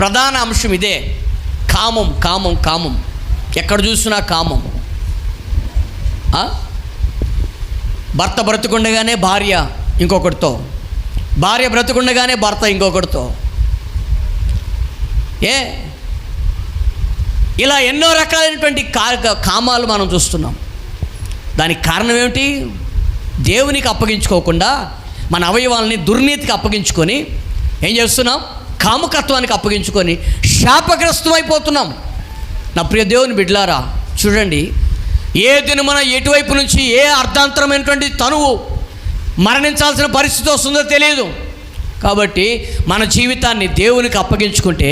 ప్రధాన అంశం ఇదే. కామం కామం కామం. ఎక్కడ చూసినా కామం. భర్త బ్రతుకుండగానే భార్య ఇంకొకటితో భార్య బ్రతుకుండగానే భర్త ఇంకొకటితో ఏ? ఇలా ఎన్నో రకాలైనటువంటి కా కామాలు మనం చూస్తున్నాం. దానికి కారణం ఏమిటి? దేవునికి అప్పగించుకోకుండా మన అవయవాల్ని దుర్నీతికి అప్పగించుకొని ఏం చేస్తున్నాం? కాముకత్వానికి అప్పగించుకొని శాపగ్రస్తమైపోతున్నాం. నా ప్రియ దేవుని బిడ్లారా చూడండి ఏ దినమున ఎటువైపు నుంచి ఏ అర్ధాంతరమైనటువంటి తనువు మరణించాల్సిన పరిస్థితి వస్తుందో తెలియదు. కాబట్టి మన జీవితాన్ని దేవునికి అప్పగించుకుంటే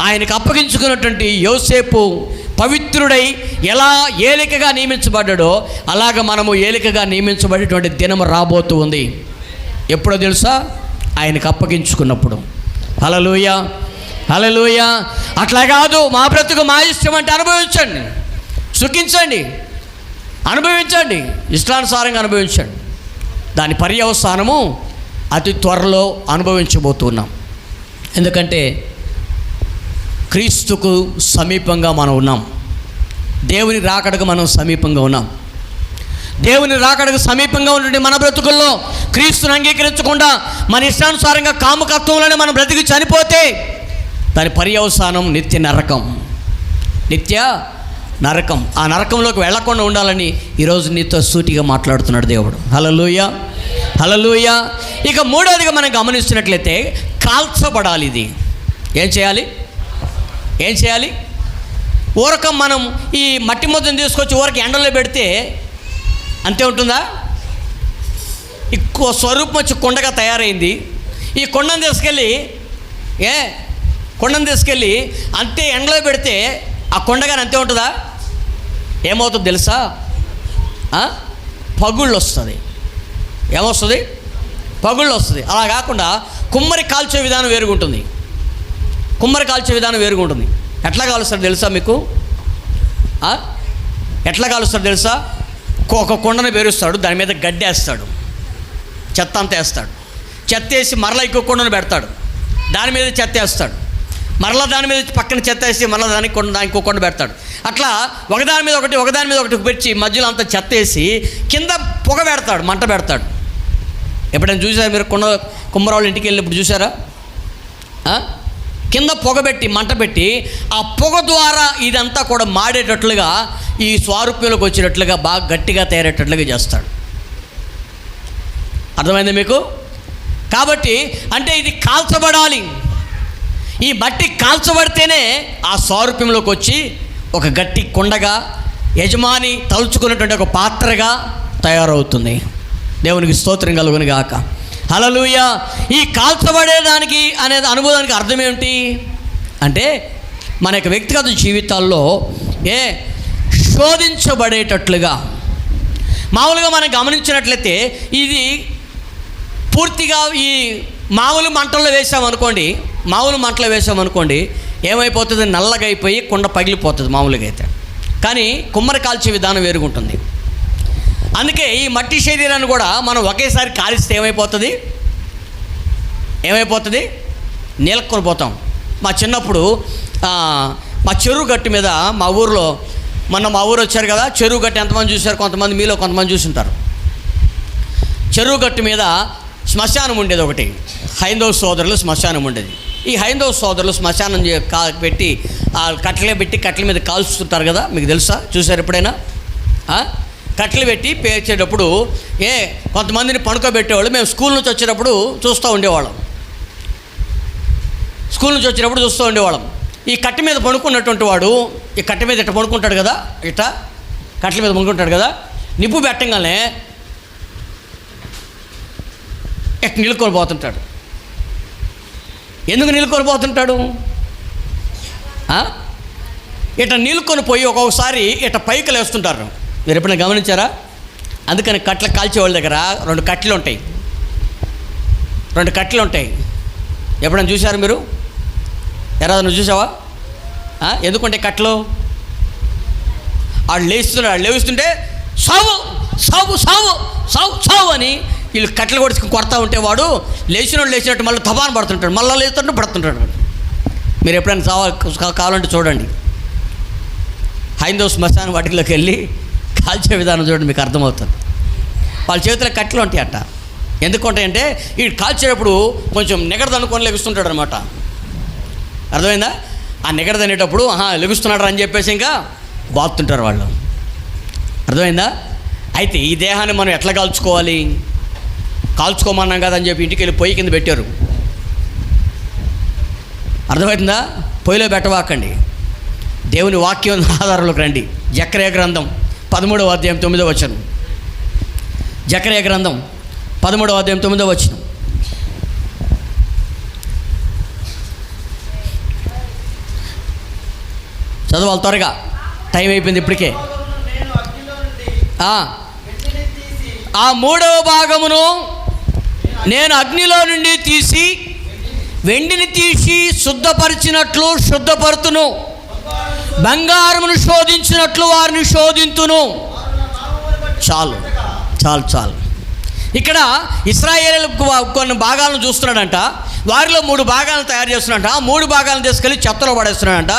ఆయనకు అప్పగించుకున్నటువంటి యోసేపు పవిత్రుడై ఎలా ఏలికగా నియమించబడ్డాడో అలాగ మనము ఏలికగా నియమించబడేటువంటి దినం రాబోతూ ఉంది. ఎప్పుడో తెలుసా? ఆయనకు అప్పగించుకున్నప్పుడు. హలలుయ హలలుయ అట్లా కాదు మా బ్రతుకు మా ఇష్టం అంటే అనుభవించండి. సుఖించండి. అనుభవించండి. ఇష్టానుసారంగా అనుభవించండి. దాని పర్యవసానము అతి త్వరలో అనుభవించబోతున్నాం. ఎందుకంటే క్రీస్తుకు సమీపంగా మనం ఉన్నాం. దేవుని రాకడకు మనం సమీపంగా ఉన్నాం. దేవుని రాకడకు సమీపంగా ఉన్నటువంటి మన బ్రతుకుల్లో క్రీస్తుని అంగీకరించకుండా మన ఇష్టానుసారంగా కామకత్వంలోనే మనం బ్రతికి చనిపోతే దాని పర్యవసానం నిత్య నరకం. నిత్య నరకం. ఆ నరకంలోకి వెళ్ళకుండా ఉండాలని ఈరోజు నీతో సూటిగా మాట్లాడుతున్నాడు దేవుడు. హలలుయ హలలుయ ఇక మూడవదిగా మనం గమనిస్తున్నట్లయితే కాల్చబడాలి ఇది. ఏం చేయాలి? ఏం చేయాలి? ఊరకం మనం ఈ మట్టి ముద్దను తీసుకొచ్చి ఊరక ఎండలో పెడితే అంతే ఉంటుందా? ఎక్కువ స్వరూపం వచ్చి కొండగా తయారైంది. ఈ కొండను తీసుకెళ్ళి ఏ? కొండను తీసుకెళ్ళి అంతే ఎండలో పెడితే ఆ కొండగాని అంతే ఉంటుందా? ఏమవుతుంది తెలుసా? పగుళ్ళు వస్తుంది ఏమొస్తుంది? పగుళ్ళు వస్తుంది అలా కాకుండా కుమ్మరి కాల్చే విధానం వేరుగుంటుంది. కుమ్మరి కాల్చే విధానం వేరుగుంటుంది. ఎట్లా కాలుస్తారు తెలుసా మీకు? ఎట్లా కాలుస్తారు తెలుసా? ఒక- ఒక కొండను పేరుస్తాడు దాని మీద గడ్డేస్తాడు చెత్త అంతా వేస్తాడు. చెత్త వేసి మరలా ఇంకో కొండను పెడతాడు దాని మీద చెత్త వేస్తాడు. మరలా దాని మీద పక్కన చెత్త వేసి మరలా దానికి కొండ దానికి ఇంకో కొండ పెడతాడు. అట్లా ఒకదాని మీద ఒకటి ఒకదాని మీద ఒకటి పెట్టి మధ్యలో అంతా చెత్త వేసి కింద పొగ పెడతాడు మంట పెడతాడు. ఎప్పుడైనా చూసారా మీరు కొండ కుమ్మరావుల ఇంటికి వెళ్ళినప్పుడు చూసారా? కింద పొగబెట్టి మంట పెట్టి ఆ పొగ ద్వారా ఇదంతా కూడా మాడేటట్లుగా ఈ స్వారూప్యంలోకి వచ్చేటట్లుగా బాగా గట్టిగా తయారేటట్లుగా చేస్తాడు. అర్థమైంది మీకు? కాబట్టి అంటే ఇది కాల్చబడాలి. ఈ మట్టి కాల్చబడితేనే ఆ స్వారూప్యంలోకి వచ్చి ఒక గట్టి కొండగా యజమాని తలుచుకున్నటువంటి ఒక పాత్రగా తయారవుతుంది. దేవునికి స్తోత్రం కలుగుని గాక హలలుయ ఈ కాల్చబడేదానికి అనేది అనుభవానికి అర్థం ఏమిటి? అంటే మన యొక్క వ్యక్తిగత జీవితాల్లో ఏ శోధించబడేటట్లుగా మామూలుగా మనం గమనించినట్లయితే ఇది పూర్తిగా ఈ మామూలు మంటల్లో వేసామనుకోండి మామూలు మంటలో వేసామనుకోండి ఏమైపోతుంది? నల్లగా అయిపోయి కుండ పగిలిపోతుంది మామూలుగా అయితే. కానీ కుమ్మరి కాల్చే విధానం వేరుగుంటుంది. అందుకే ఈ మట్టి శరీరాన్ని కూడా మనం ఒకేసారి కాలిస్తే ఏమైపోతుంది? ఏమైపోతుంది? నీలకొని పోతాం మా చిన్నప్పుడు మా చెరువు గట్టు మీద మా ఊరిలో మొన్న మా ఊరు వచ్చారు కదా చెరువు గట్టు ఎంతమంది చూశారు? కొంతమంది మీలో కొంతమంది చూసుంటారు. చెరువు గట్టు మీద శ్మశానం ఉండేది ఒకటి. హైందవ సోదరులు శ్మశానం ఉండేది. ఈ హైందవ సోదరులు శ్మశానం చే- కా పెట్టి ఆ కట్టెలే పెట్టి కట్టల మీద కాల్చుతుంటారు కదా మీకు తెలుసా? చూసారు ఎప్పుడైనా? కట్టెలు పెట్టి పేర్చేటప్పుడు ఏ కొంతమందిని పడుకోబెట్టేవాళ్ళు మేము స్కూల్ నుంచి వచ్చేటప్పుడు చూస్తూ ఉండేవాళ్ళం. స్కూల్ నుంచి వచ్చేటప్పుడు చూస్తూ ఉండేవాళ్ళం. ఈ కట్టె మీద పడుకున్నటువంటి వాడు ఈ కట్టె మీద ఇట్ట పడుకుంటాడు కదా ఇట్ట కట్టెల మీద పడుకుంటాడు కదా నిప్పు పెట్టంగానే ఇట్ట నిలుకొని పోతుంటాడు. ఎందుకు నిలుకొని పోతుంటాడు? ఇట్ట నిలుకొని పోయి ఒక్కొక్కసారి ఇట్ట పైకి లేస్తుంటారు. మీరు ఎప్పుడైనా గమనించారా? అందుకని కట్ల కాల్చే వాళ్ళ దగ్గర రెండు కట్టెలు ఉంటాయి. రెండు కట్టెలు ఉంటాయి. ఎప్పుడైనా చూశారు మీరు? ఎరా నువ్వు చూసావా? ఎందుకుంటే కట్టలు? వాళ్ళు లేస్తున్నాడు వాళ్ళు లేవిస్తుంటే సావు సావు సావు సావు సావు అని వీళ్ళు కట్టెలు కొడుచుకుని కొడతా ఉంటే వాడు లేచినోడు లేచినట్టు మళ్ళీ తబాన్ పడుతుంటాడు మళ్ళీ లేస్తుంటే పడుతుంటాడు మీరు ఎప్పుడైనా కావ కావాలంటే చూడండి. హైందవ శ్మశాన వాటిలోకి వెళ్ళి కాల్చే విధానం చూడండి మీకు అర్థమవుతుంది. వాళ్ళ చేతిలో కట్టెలు ఉంటాయి అట్ట ఎందుకు ఉంటాయంటే ఈ కాల్చేటప్పుడు కొంచెం నిగడద అనుకొని లెగుస్తుంటాడు అనమాట అర్థమైందా? ఆ నిగడద అనేటప్పుడు ఆహా లెగుస్తున్నాడు అని చెప్పేసి ఇంకా బాగుతుంటారు వాళ్ళు. అర్థమైందా? అయితే ఈ దేహాన్ని మనం ఎట్లా కాల్చుకోవాలి? కాల్చుకోమన్నాం కదా అని చెప్పి ఇంటికి వెళ్ళి పొయ్యి కింద పెట్టారు. అర్థమవుతుందా? పొయ్యిలో పెట్టవాకండి. దేవుని వాక్యం ఆధారంలోకి రండి. జక్రయ గ్రంథం. పదమూడవ అధ్యాయం తొమ్మిదో వచనం. జకరే గ్రంథం పదమూడవ అధ్యాయం తొమ్మిదో వచనం. చదవాలి త్వరగా. టైం అయిపోయింది ఇప్పటికే. ఆ, ఆ మూడవ భాగమును నేను అగ్నిలో నుండి తీసి వెండిని తీసి శుద్ధపరిచినట్లు శుద్ధపరుతును. బంగారమును శోధించినట్లు వారిని శోధింతును. చాలు చాలు చాలు. ఇక్కడ ఇస్రాయేల్ కొన్ని భాగాలను చూస్తున్నాడంట. వారిలో మూడు భాగాలను తయారు చేస్తున్నాడంట. ఆ మూడు భాగాలను తీసుకెళ్ళి చెత్తలో పడేస్తున్నాడంట.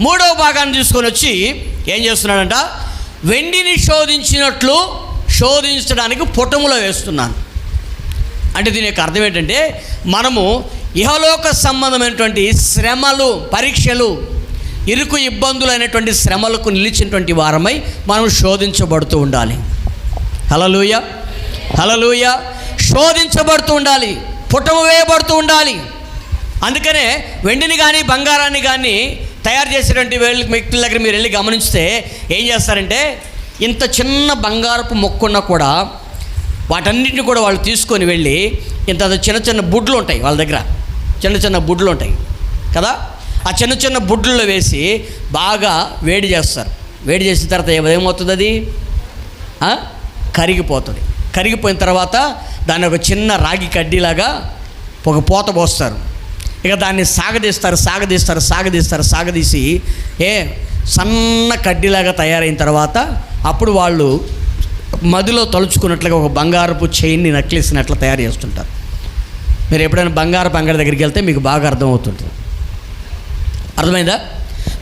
మూడవ భాగాన్ని తీసుకొని వచ్చి ఏం చేస్తున్నాడంట? వెండిని శోధించినట్లు శోధించడానికి పుటములో వేస్తున్నాను. అంటే దీని యొక్క అర్థం ఏంటంటే మనము ఇహలోక సంబంధమైనటువంటి శ్రమలు పరీక్షలు ఇరుకు ఇబ్బందులు అయినటువంటి శ్రమలకు నిలిచినటువంటి వారమై మనం శోధించబడుతూ ఉండాలి. హలలుయ హలలుయ శోధించబడుతూ ఉండాలి. పుటము వేయబడుతూ ఉండాలి. అందుకనే వెండిని కానీ బంగారాన్ని కానీ తయారు చేసేటువంటి వెళ్ళి వ్యక్తుల దగ్గర మీరు వెళ్ళి గమనిస్తే ఏం చేస్తారంటే ఇంత చిన్న బంగారపు మొక్కున్నా కూడా వాటన్నిటిని కూడా వాళ్ళు తీసుకొని వెళ్ళి ఇంత చిన్న చిన్న బుడ్లు ఉంటాయి వాళ్ళ దగ్గర. చిన్న చిన్న బుడ్లు ఉంటాయి. కదా? ఆ చిన్న చిన్న బుడ్లలో వేసి బాగా వేడి చేస్తారు. వేడి చేసిన తర్వాత ఏమవుతుంది అది కరిగిపోతుంది. కరిగిపోయిన తర్వాత దాన్ని ఒక చిన్న రాగి కడ్డీలాగా ఒక పోత పోస్తారు. ఇక దాన్ని సాగదీస్తారు సాగదీస్తారు సాగదీస్తారు సాగదీసి ఏ సన్న కడ్డీలాగా తయారైన తర్వాత అప్పుడు వాళ్ళు మదిలో తలుచుకున్నట్లుగా ఒక బంగారపు చైన్ని నక్లిసినట్లు తయారు చేస్తుంటారు. మీరు ఎప్పుడైనా బంగారపు అంగడి దగ్గరికి వెళ్తే మీకు బాగా అర్థమవుతుంటుంది. అర్థమైందా?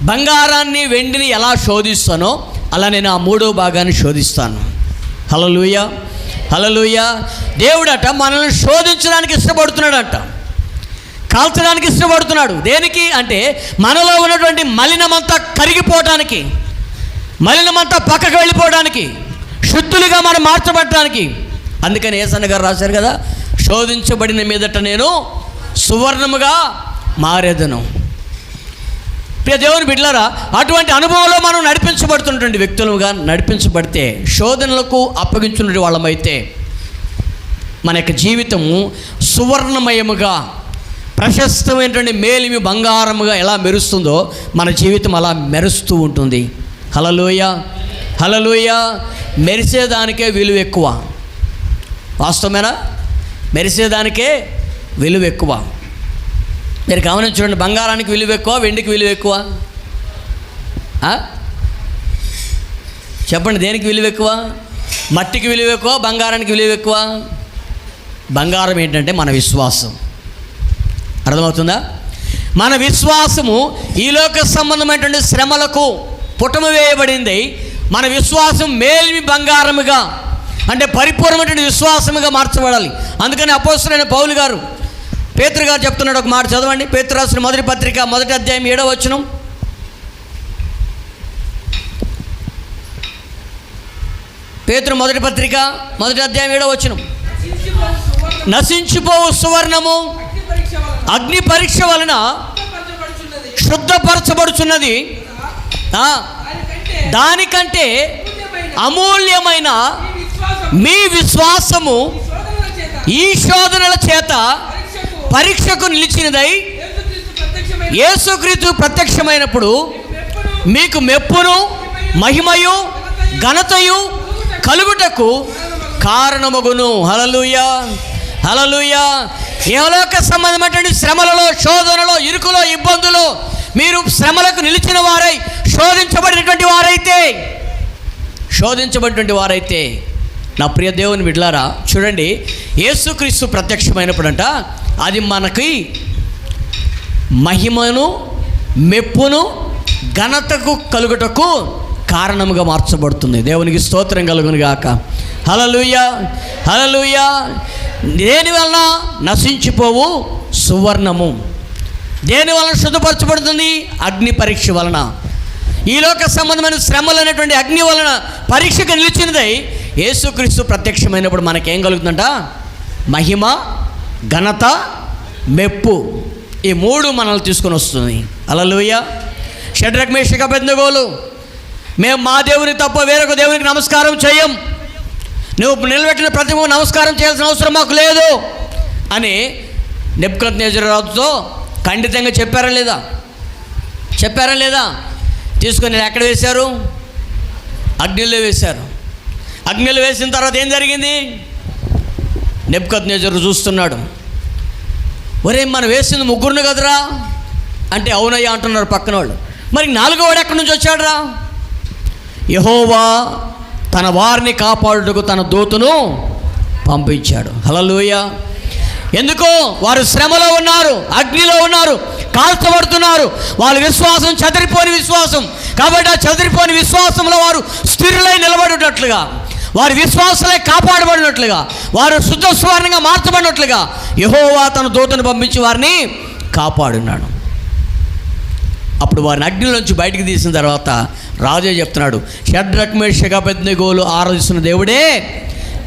బంగారాన్ని వెండిని ఎలా శోధిస్తానో అలా నేను ఆ మూడో భాగాన్ని శోధిస్తాను. హలలుయ హలలుయ దేవుడట మనల్ని శోధించడానికి ఇష్టపడుతున్నాడట. కాల్చడానికి ఇష్టపడుతున్నాడు. దేనికి? అంటే మనలో ఉన్నటువంటి మలినమంతా కరిగిపోవటానికి మలినమంతా పక్కకు వెళ్ళిపోవడానికి శుద్ధులుగా మనం మార్చబడటానికి. అందుకని ఏసన్న గారు రాశారు కదా శోధించబడిన మీదట నేను సువర్ణముగా మారేదను. ప్రియ దేవుని బిడ్డలారా అటువంటి అనుభవంలో మనం నడిపించబడుతున్నటువంటి వ్యక్తులుగా నడిపించబడితే శోధనలకు అప్పగించున్నటువంటి వాళ్ళమైతే మన యొక్క జీవితము సువర్ణమయముగా ప్రశస్తమైనటువంటి మేలిమి బంగారముగా ఎలా మెరుస్తుందో మన జీవితం అలా మెరుస్తూ ఉంటుంది. హలలోయ హలలోయ మెరిసేదానికే విలువ ఎక్కువ. వాస్తవమేనా? మెరిసేదానికే విలువ ఎక్కువ. మీరు గమనించండి బంగారానికి విలువ ఎక్కువ వెండికి విలువ ఎక్కువ? చెప్పండి దేనికి విలువ ఎక్కువ? మట్టికి విలువ ఎక్కువ బంగారానికి విలువ ఎక్కువ? బంగారం ఏంటంటే మన విశ్వాసం. అర్థమవుతుందా? మన విశ్వాసము ఈ లోక సంబంధమైనటువంటి శ్రమలకు పుటము వేయబడింది. మన విశ్వాసం మేల్మి బంగారముగా అంటే పరిపూర్ణమైనటువంటి విశ్వాసముగా మార్చబడాలి. అందుకని అపోసరైన పౌలు గారు పేతురు గారు చెప్తున్నాడు ఒక మాట చదవండి. పేతురు రాసిన మొదటి పత్రిక మొదటి అధ్యాయం ఏడవ వచనం. పేతురు మొదటి పత్రిక మొదటి అధ్యాయం ఏడవ వచనం. నశించిపోవు సువర్ణము. అగ్ని పరీక్ష వలన శుద్ధపరచబడుచున్నది. దానికంటే అమూల్యమైన మీ విశ్వాసము ఈ శోధనల చేత పరీక్షకు నిలిచినదై యేసుక్రీస్తు ప్రత్యక్షమైనప్పుడు మీకు మెప్పును మహిమయు ఘనతయు కలుగుటకు కారణమగును. హలలుయ హలలుయ ఏలోక సంబంధమైనటువంటి శ్రమలలో శోధనలో ఇరుకులో ఇబ్బందులో మీరు శ్రమలకు నిలిచిన వారై శోధించబడినటువంటి వారైతే శోధించబడినటువంటి వారైతే నా ప్రియ దేవుని బిడ్లారా చూడండి యేసుక్రీస్తు ప్రత్యక్షమైనప్పుడంట అది మనకి మహిమను మెప్పును ఘనతకు కలుగుటకు కారణముగా మార్చబడుతుంది. దేవునికి స్తోత్రం కలుగును గాక. హలలుయ హలలుయ దేని వలన నశించిపోవు? సువర్ణము. దేని వలన శుద్ధపరచబడుతుంది? అగ్ని పరీక్ష వలన. ఈ లోక సంబంధమైన శ్రమలు అనేటువంటి అగ్ని వలన పరీక్షకు నిలిచినదై యేసుక్రీస్తు ప్రత్యక్షమైనప్పుడు మనకేం కలుగుతుందంట? మహిమ ఘనత మెప్పు ఈ మూడు మనల్ని తీసుకొని వస్తుంది. అలలుయ షడ్రక్ మేషక పెద్దగోలు. మేము మా దేవుని తప్ప వేరొక దేవునికి నమస్కారం చేయం. నువ్వు నిలబెట్టిన ప్రతి నమస్కారం చేయాల్సిన అవసరం మాకు లేదు అని నెప్పుకత్ రాజుతో ఖండితంగా చెప్పారా లేదా? చెప్పారా లేదా? తీసుకొని ఎక్కడ వేశారు? అగ్నిలో వేశారు. అగ్నిలో వేసిన తర్వాత ఏం జరిగింది? నెప్పుకత్ చూస్తున్నాడు. ఒరే మనం వేసింది ముగ్గురును కదరా? అంటే అవునయ్యా అంటున్నారు పక్కన వాళ్ళు మరి నాలుగో వాడు ఎక్కడి నుంచి వచ్చాడురా? యహోవా తన వారిని కాపాడుటకు తన దూతను పంపించాడు. హలలోయ ఎందుకో వారు శ్రమలో ఉన్నారు అగ్నిలో ఉన్నారు కాల్చబడుతున్నారు. వాళ్ళ విశ్వాసం చదిరిపోని విశ్వాసం. కాబట్టి ఆ చదిరిపోని విశ్వాసంలో వారు స్థిరులై నిలబడేటట్లుగా. వారి విశ్వాసలే కాపాడబడినట్లుగా వారు శుద్ధ స్వర్ణంగా మార్చబడినట్లుగా యహోవా తన దూతను పంపించి వారిని కాపాడున్నాడు. అప్పుడు వారిని అగ్నిలోంచి బయటికి తీసిన తర్వాత రాజే చెప్తున్నాడు షడ్రక్మేషగా పెద్ద గోలు ఆరాధిస్తున్న దేవుడే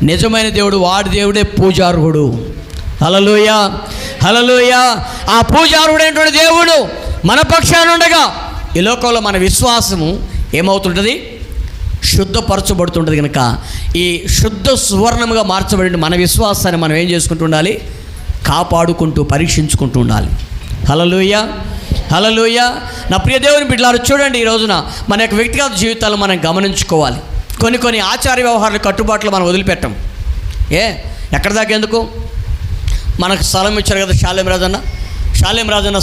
నిజమైన దేవుడు వాడి దేవుడే పూజార్హుడు. హలలోయ హలలోయ ఆ పూజార్హుడైనటువంటి దేవుడు మన పక్షాన ఉండగా ఈ లోకంలో మన విశ్వాసము ఏమవుతుంటుంది? శుద్ధపరచబడుతుంటుంది కనుక ఈ శుద్ధ సువర్ణముగా మార్చబడిన మన విశ్వాసాన్ని మనం ఏం చేసుకుంటూ ఉండాలి? కాపాడుకుంటూ పరీక్షించుకుంటూ ఉండాలి. హలలుయ హలలుయ నా ప్రియ దేవుని బిడ్డలారు చూడండి ఈ రోజున మన యొక్క వ్యక్తిగత జీవితాలు మనం గమనించుకోవాలి. కొన్ని కొన్ని ఆచార వ్యవహారాల కట్టుబాట్లు మనం వదిలిపెట్టం. ఏ? ఎక్కడ దాకా ఎందుకు? మనకు స్థలం ఇచ్చారు కదా శాలేం రాజన్న? శాలేం రాజన్న